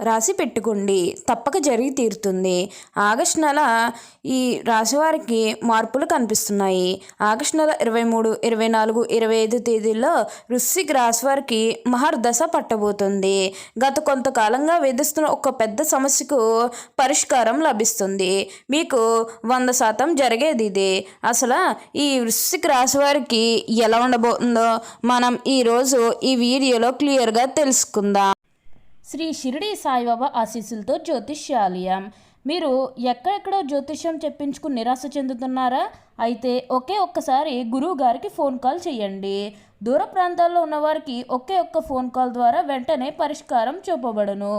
రాసి పెట్టుకోండి. తప్పక జరిగి తీరుతుంది. ఆగస్టు నెల ఈ రాశివారికి మార్పులు కనిపిస్తున్నాయి. ఆగస్టు నెల ఇరవై మూడు ఇరవై నాలుగు ఇరవై ఐదు తేదీల్లో వృశ్చిక రాశివారికి మహర్దశ పట్టబోతుంది. గత కొంతకాలంగా వేధిస్తున్న ఒక పెద్ద సమస్యకు పరిష్కారం లభిస్తుంది. మీకు వంద శాతం జరిగేది ఇదే. అసలు ఈ వృశ్చిక రాశివారికి ఎలా ఉండబోతుందో మనం ఈరోజు ఈ వీడియోలో క్లియర్గా తెలుసుకుందాం. శ్రీ షిరిడి సాయిబాబా ఆశీస్సులతో జ్యోతిష్యాలయం. మీరు ఎక్కడెక్కడో జ్యోతిష్యం చెప్పించుకుని నిరాశ చెందుతున్నారా? అయితే ఒకే ఒక్కసారి గురువు గారికి ఫోన్ కాల్ చేయండి. దూర ప్రాంతాల్లో ఉన్నవారికి ఒకే ఒక్క ఫోన్ కాల్ ద్వారా వెంటనే పరిష్కారం చూపబడును.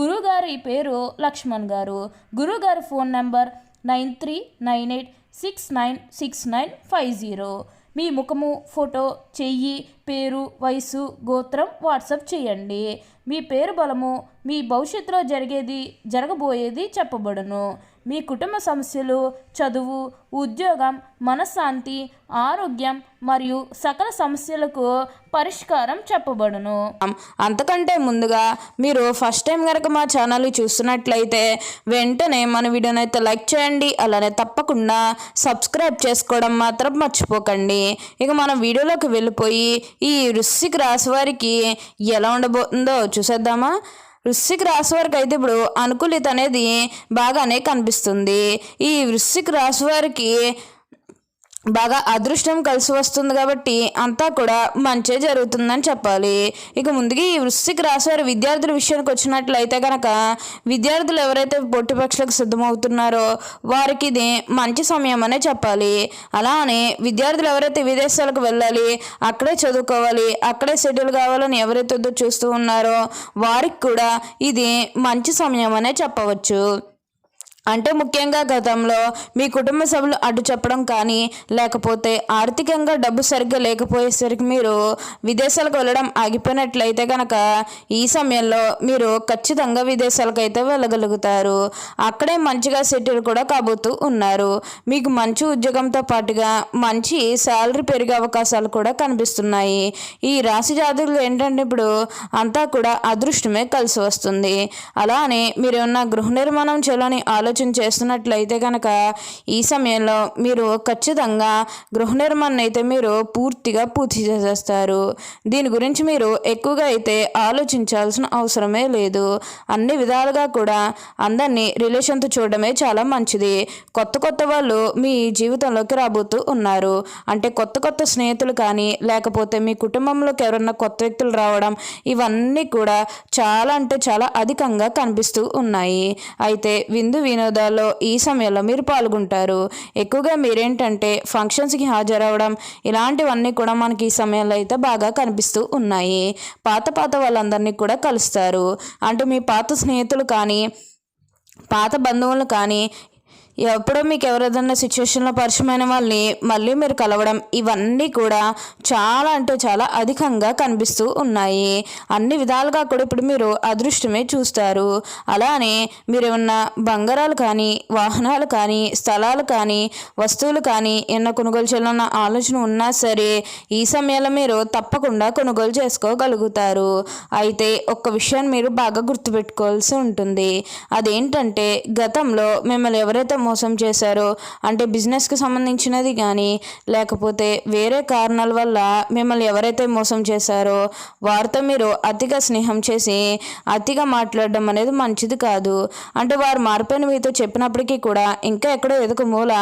గురువు గారి పేరు లక్ష్మణ్ గారు. గురువు గారి phone number nine three nine eight six nine six nine five zero. మీ ముఖము ఫోటో చెయ్యి పేరు వయసు గోత్రం వాట్సాప్ చేయండి. మీ పేరు బలము మీ భవిష్యత్తులో జరిగేది జరగబోయేది చెప్పబడును. మీ కుటుంబ సమస్యలు చదువు ఉద్యోగం మనశ్శాంతి ఆరోగ్యం మరియు సకల సమస్యలకు పరిష్కారం చెప్పబడును. అంతకంటే ముందుగా మీరు ఫస్ట్ టైం కనుక మా ఛానల్ చూస్తున్నట్లయితే వెంటనే మన వీడియోని అయితే లైక్ చేయండి అలానే తప్పకుండా సబ్స్క్రైబ్ చేసుకోవడం మాత్రం మర్చిపోకండి. ఇక మన వీడియోలోకి వెళ్ళిపోయి ఈ వృశ్చిక రాశి వారికి ఎలా ఉండబోతుందో చూసేద్దామా? వృశ్చిక రాశి వారికి అయితే ఇప్పుడు అనుకూలిత అనేది బాగానే కనిపిస్తుంది. ఈ వృశ్చిక రాశి వారికి బాగా అదృష్టం కలిసి వస్తుంది కాబట్టి అంతా కూడా మంచే జరుగుతుందని చెప్పాలి. ఇక ముందుగా ఈ వృశ్చిక రాశి విద్యార్థుల విషయానికి వచ్చినట్లయితే కనుక విద్యార్థులు ఎవరైతే పోటీ సిద్ధమవుతున్నారో వారికి ఇది మంచి సమయం అనే చెప్పాలి. అలానే విద్యార్థులు ఎవరైతే విదేశాలకు వెళ్ళాలి అక్కడే చదువుకోవాలి అక్కడే సెటిల్ కావాలని ఎవరైతే చూస్తూ ఉన్నారో వారికి కూడా ఇది మంచి సమయం అనే చెప్పవచ్చు. అంటే ముఖ్యంగా గతంలో మీ కుటుంబ సభ్యులు అడ్డు చెప్పడం కానీ లేకపోతే ఆర్థికంగా డబ్బు సరిగ్గా లేకపోయేసరికి మీరు విదేశాలకు వెళ్ళడం ఆగిపోయినట్లయితే కనుక ఈ సమయంలో మీరు ఖచ్చితంగా విదేశాలకు అయితే వెళ్ళగలుగుతారు. అక్కడే మంచిగా సెటిల్ కూడా కాబోతూ ఉన్నారు. మీకు మంచి ఉద్యోగంతో పాటుగా మంచి శాలరీ పెరిగే అవకాశాలు కూడా కనిపిస్తున్నాయి. ఈ రాశి జాతకులు ఏంటంటే ఇప్పుడు అంతా కూడా అదృష్టమే కలిసి వస్తుంది. అలానే మీరు ఉన్న గృహ నిర్మాణం చేయాలని ఆలోచన చేస్తున్నట్లయితే కనుక ఈ సమయంలో మీరు ఖచ్చితంగా గృహ నిర్మాణం అయితే మీరు పూర్తిగా పూర్తి చేసేస్తారు. దీని గురించి మీరు ఎక్కువగా అయితే ఆలోచించాల్సిన అవసరమే లేదు. అన్ని విధాలుగా కూడా అందరినీ రిలేషన్తో చూడడమే చాలా మంచిది. కొత్త కొత్త వాళ్ళు మీ జీవితంలోకి రాబోతూ ఉన్నారు. అంటే కొత్త కొత్త స్నేహితులు కానీ లేకపోతే మీ కుటుంబంలోకి ఎవరన్నా కొత్త వ్యక్తులు రావడం ఇవన్నీ కూడా చాలా అంటే చాలా అధికంగా కనిపిస్తూ ఉన్నాయి. అయితే విందు వినోదాల్లో ఈ సమయంలో మీరు పాల్గొంటారు. ఎక్కువగా మీరేంటంటే ఫంక్షన్స్కి హాజరవడం ఇలాంటివన్నీ కూడా మనకి ఈ సమయంలో అయితే బాగా కనిపిస్తూ ఉన్నాయి. పాత పాత వాళ్ళందరినీ కూడా కలుస్తారు. అంటే మీ పాత స్నేహితులు కానీ పాత బంధువులు కానీ ఎప్పుడో మీకు ఎవరైనా సిచ్యువేషన్లో పరిచయమైన వాళ్ళని మళ్ళీ మీరు కలవడం ఇవన్నీ కూడా చాలా అంటే చాలా అధికంగా కనిపిస్తూ ఉన్నాయి. అన్ని విధాలుగా కూడా ఇప్పుడు మీరు అదృష్టమే చూస్తారు. అలానే మీరు ఏమన్నా బంగారాలు కానీ వాహనాలు కానీ స్థలాలు కానీ వస్తువులు కానీ ఏమన్నా కొనుగోలు చేయాలన్న ఆలోచన ఉన్నా సరే ఈ సమయంలో మీరు తప్పకుండా కొనుగోలు చేసుకోగలుగుతారు. అయితే ఒక్క విషయాన్ని మీరు బాగా గుర్తుపెట్టుకోవాల్సి ఉంటుంది. అదేంటంటే గతంలో మిమ్మల్ని ఎవరైతే మోసం చేశారో. అంటే బిజినెస్కి సంబంధించినది కానీ లేకపోతే వేరే కారణాల వల్ల మిమ్మల్ని ఎవరైతే మోసం చేశారో వారితో మీరు అతిగా స్నేహం చేసి అతిగా మాట్లాడడం అనేది మంచిది కాదు. అంటే వారు మారిపోయిన మీతో చెప్పినప్పటికీ కూడా ఇంకా ఎక్కడో ఏదో ఒక మూల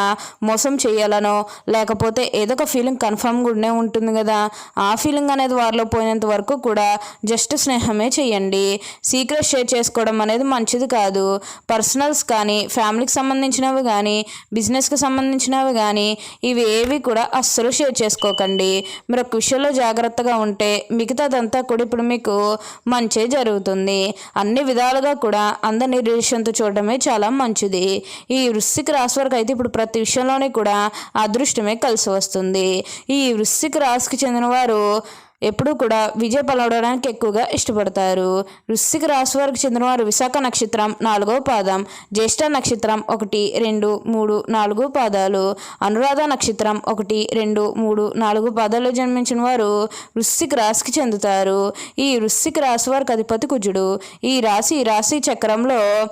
మోసం చేయాలనో లేకపోతే ఏదో ఒక ఫీలింగ్ కన్ఫర్మ్ ఉండే ఉంటుంది కదా. ఆ ఫీలింగ్ అనేది వారిలో పోయినంత వరకు కూడా జస్ట్ స్నేహమే చేయండి. సీక్రెట్ షేర్ చేసుకోవడం అనేది మంచిది కాదు. పర్సనల్స్ కానీ ఫ్యామిలీకి సంబంధించిన సంబంధించినవి కానీ బిజినెస్కి సంబంధించినవి కానీ ఇవి ఏవి కూడా అస్సలు షేర్ చేసుకోకండి. మీరు ఒక విషయంలో జాగ్రత్తగా ఉంటే మిగతాదంతా కూడా ఇప్పుడు మీకు మంచే జరుగుతుంది. అన్ని విధాలుగా కూడా అందరినీ రిలేషన్తో చూడడమే చాలా మంచిది. ఈ వృశ్చిక రాశి వరకు అయితే ఇప్పుడు ప్రతి విషయంలోనే కూడా అదృష్టమే కలిసి వస్తుంది. ఈ వృశ్చిక రాశికి చెందిన వారు ఎప్పుడూ కూడా విజయ పలవడానికి ఎక్కువగా ఇష్టపడతారు. వృశ్చిక రాశి వారికి చెందినవారు విశాఖ నక్షత్రం నాలుగో పాదం జ్యేష్ఠ నక్షత్రం ఒకటి రెండు మూడు నాలుగు పాదాలు అనురాధ నక్షత్రం ఒకటి రెండు మూడు నాలుగు పాదాల్లో జన్మించిన వారు వృశ్చిక రాశికి చెందుతారు. ఈ వృశ్చిక రాశి వారికి అధిపతి కుజుడు. ఈ రాశి రాశి చక్రంలో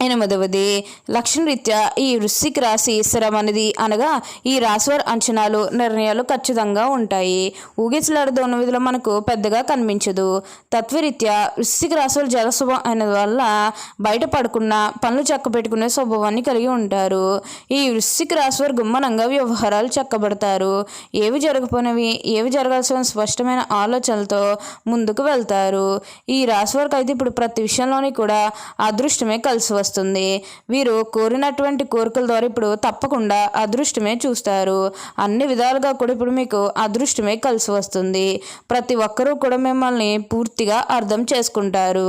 ఎనిమిదవది లక్షణరీత్యా ఈ వృశ్చిక రాశి స్థిరం అనేది అనగా ఈ రాశివారి అంచనాలు నిర్ణయాలు ఖచ్చితంగా ఉంటాయి. ఊగిసలాడుతున్న విధులు మనకు పెద్దగా కనిపించదు. తత్వరీత్యా వృశ్చిక రాశులు జలస్వభావం అయిన వల్ల బయటపడకుండా పనులు చక్క పెట్టుకునే స్వభావాన్ని కలిగి ఉంటారు. ఈ వృశ్చిక రాశి వారు గుమ్మనంగా వ్యవహారాలు చక్కబడతారు. ఏవి జరగపోయినవి ఏవి జరగాల్సిన స్పష్టమైన ఆలోచనలతో ముందుకు వెళ్తారు. ఈ రాశివారికి అయితే ఇప్పుడు ప్రతి విషయంలోని కూడా అదృష్టమే కలిసి వస్తుంది. వీరు కోరినటువంటి కోరికల ద్వారా ఇప్పుడు తప్పకుండా అదృష్టమే చూస్తారు. అన్ని విధాలుగా కూడా ఇప్పుడు మీకు అదృష్టమే కలిసి వస్తుంది. ప్రతి ఒక్కరూ కూడా మిమ్మల్ని పూర్తిగా అర్థం చేసుకుంటారు.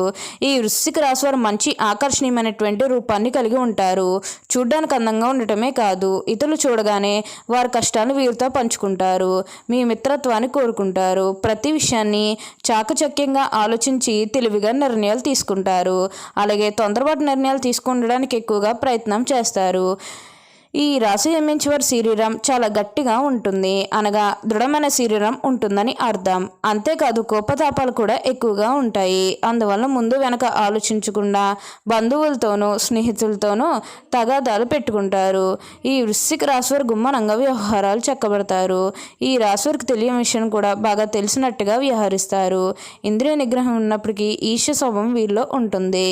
ఈ వృశ్చిక రాశి వారు మంచి ఆకర్షణీయమైనటువంటి రూపాన్ని కలిగి ఉంటారు. చూడ్డానికి అందంగా ఉండటమే కాదు ఇతరులు చూడగానే వారి కష్టాలు వీరితో పంచుకుంటారు. మీ మిత్రత్వాన్ని కోరుకుంటారు. ప్రతి విషయాన్ని చాకచక్యంగా ఆలోచించి తెలివిగా నిర్ణయాలు తీసుకుంటారు. అలాగే తొందరపాటు నిర్ణయాలు తీసుకుండడానికి ఎక్కువగా ప్రయత్నం చేస్తారు. ఈ రాశి జన్మించి వారి శరీరం చాలా గట్టిగా ఉంటుంది. అనగా దృఢమైన శరీరం ఉంటుందని అర్థం. అంతేకాదు కోపతాపాలు కూడా ఎక్కువగా ఉంటాయి. అందువల్ల ముందు వెనక ఆలోచించకుండా బంధువులతోనూ స్నేహితులతోనూ తగాదాలు పెట్టుకుంటారు. ఈ వృశ్చిక రాశి వారు గుమ్మనంగా వ్యవహారాలు చెక్కబడతారు. ఈ రాశి వారికి తెలియని విషయం కూడా బాగా తెలిసినట్టుగా వ్యవహరిస్తారు. ఇంద్రియ నిగ్రహం ఉన్నప్పటికీ ఈర్ష్య స్వభావం వీరిలో ఉంటుంది.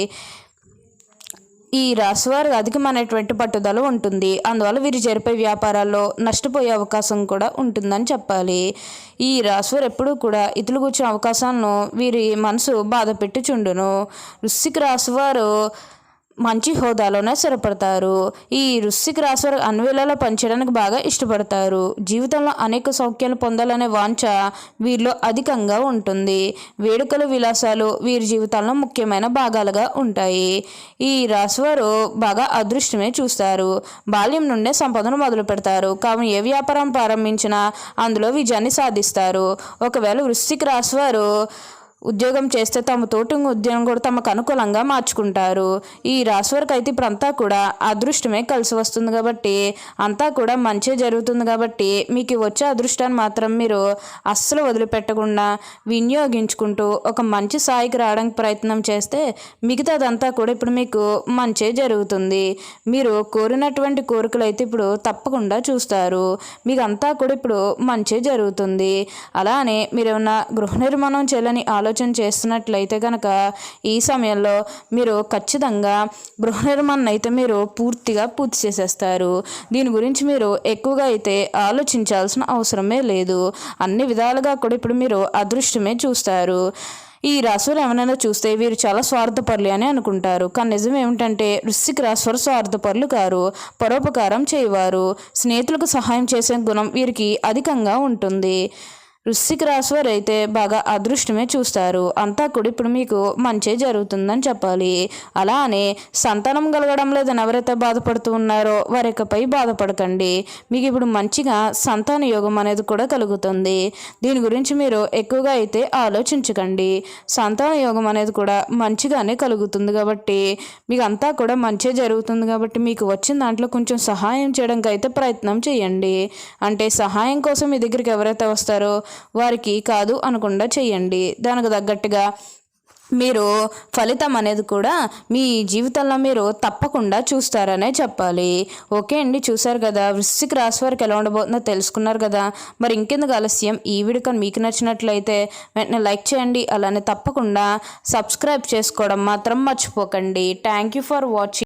ఈ రాశి వారికి అధికమైనటువంటి పట్టుదల ఉంటుంది. అందువల్ల వీరు జరిపే వ్యాపారాల్లో నష్టపోయే అవకాశం కూడా ఉంటుందని చెప్పాలి. ఈ రాశి వారు ఎప్పుడూ కూడా ఇతరులు కూర్చున్న అవకాశాలను వీరి మనసు బాధ పెట్టుచుండును. వృశ్చిక రాశివారు మంచి హోదాలోనే స్థిరపడతారు. ఈ వృశ్చిక రాశి వారు అన్ని పనిచేయడానికి బాగా ఇష్టపడతారు. జీవితంలో అనేక సౌఖ్యాలు పొందాలనే వాంఛ వీరిలో అధికంగా ఉంటుంది. వేడుకలు విలాసాలు వీరి జీవితంలో ముఖ్యమైన భాగాలుగా ఉంటాయి. ఈ రాశివారు బాగా అదృష్టమే చూస్తారు. బాల్యం నుండే సంపదను మొదలు పెడతారు. కావున ఏ వ్యాపారం ప్రారంభించినా అందులో విజయాన్ని సాధిస్తారు. ఒకవేళ వృశ్చిక రాశివారు ఉద్యోగం చేస్తే తమ తోటి ఉద్యోగం కూడా తమకు అనుకూలంగా మార్చుకుంటారు. ఈ రాశి వారికి అయితే ఇప్పుడు అంతా కూడా అదృష్టమే కలిసి వస్తుంది కాబట్టి అంతా కూడా మంచి జరుగుతుంది కాబట్టి మీకు వచ్చే అదృష్టాన్ని మాత్రం మీరు అస్సలు వదిలిపెట్టకుండా వినియోగించుకుంటూ ఒక మంచి స్థాయికి రావడానికి ప్రయత్నం చేస్తే మిగతాదంతా కూడా ఇప్పుడు మీకు మంచి జరుగుతుంది. మీరు కోరినటువంటి కోరికలు అయితే ఇప్పుడు తప్పకుండా చూస్తారు. మీకు అంతా కూడా ఇప్పుడు మంచి జరుగుతుంది. అలానే మీరు ఏమన్నా గృహ నిర్మాణం చేయాలని ఆలోచన చేస్తున్నట్లయితే కనుక ఈ సమయంలో మీరు ఖచ్చితంగా గృహ నిర్మాణం అయితే మీరు పూర్తిగా పూర్తి చేసేస్తారు. దీని గురించి మీరు ఎక్కువగా అయితే ఆలోచించాల్సిన అవసరమే లేదు. అన్ని విధాలుగా కూడా ఇప్పుడు మీరు అదృష్టమే చూస్తారు. ఈ రాశులు ఏమైనా చూస్తే వీరు చాలా స్వార్థపరులు అని అనుకుంటారు. కానీ నిజం ఏమిటంటే వృశ్చిక రాశివారు స్వార్థపరులు కారు. పరోపకారం చేయవారు. స్నేహితులకు సహాయం చేసే గుణం వీరికి అధికంగా ఉంటుంది. వృశ్చిక రాశి వారు అయితే బాగా అదృష్టమే చూస్తారు. అంతా కూడా ఇప్పుడు మీకు మంచి జరుగుతుందని చెప్పాలి. అలా అని సంతానం కలగడం లేదని ఎవరైతే బాధపడుతూ ఉన్నారో వారికపై బాధపడకండి. మీకు ఇప్పుడు మంచిగా సంతాన యోగం అనేది కూడా కలుగుతుంది. దీని గురించి మీరు ఎక్కువగా అయితే ఆలోచించకండి. సంతాన యోగం అనేది కూడా మంచిగానే కలుగుతుంది కాబట్టి మీకు అంతా కూడా మంచి జరుగుతుంది కాబట్టి మీకు వచ్చిన దాంట్లో కొంచెం సహాయం చేయడానికి అయితే ప్రయత్నం చేయండి. అంటే సహాయం కోసం మీ దగ్గరికి ఎవరైతే వస్తారో వారికి కాదు అనకుండా చేయండి. దానికి తగ్గట్టుగా మీరు ఫలితం అనేది కూడా మీ జీవితంలో మీరు తప్పకుండా చూస్తారనే చెప్పాలి. ఓకే అండి చూసారు కదా. వృశ్చిక రాశి వారికి ఎలా ఉండబోతుందో తెలుసుకున్నారు కదా. మరి ఇంకెందుకు ఆలస్యం? ఈ వీడియో కానీ మీకు నచ్చినట్లయితే వెంటనే లైక్ చేయండి. అలానే తప్పకుండా సబ్స్క్రైబ్ చేసుకోవడం మాత్రం మర్చిపోకండి. Thank you for watching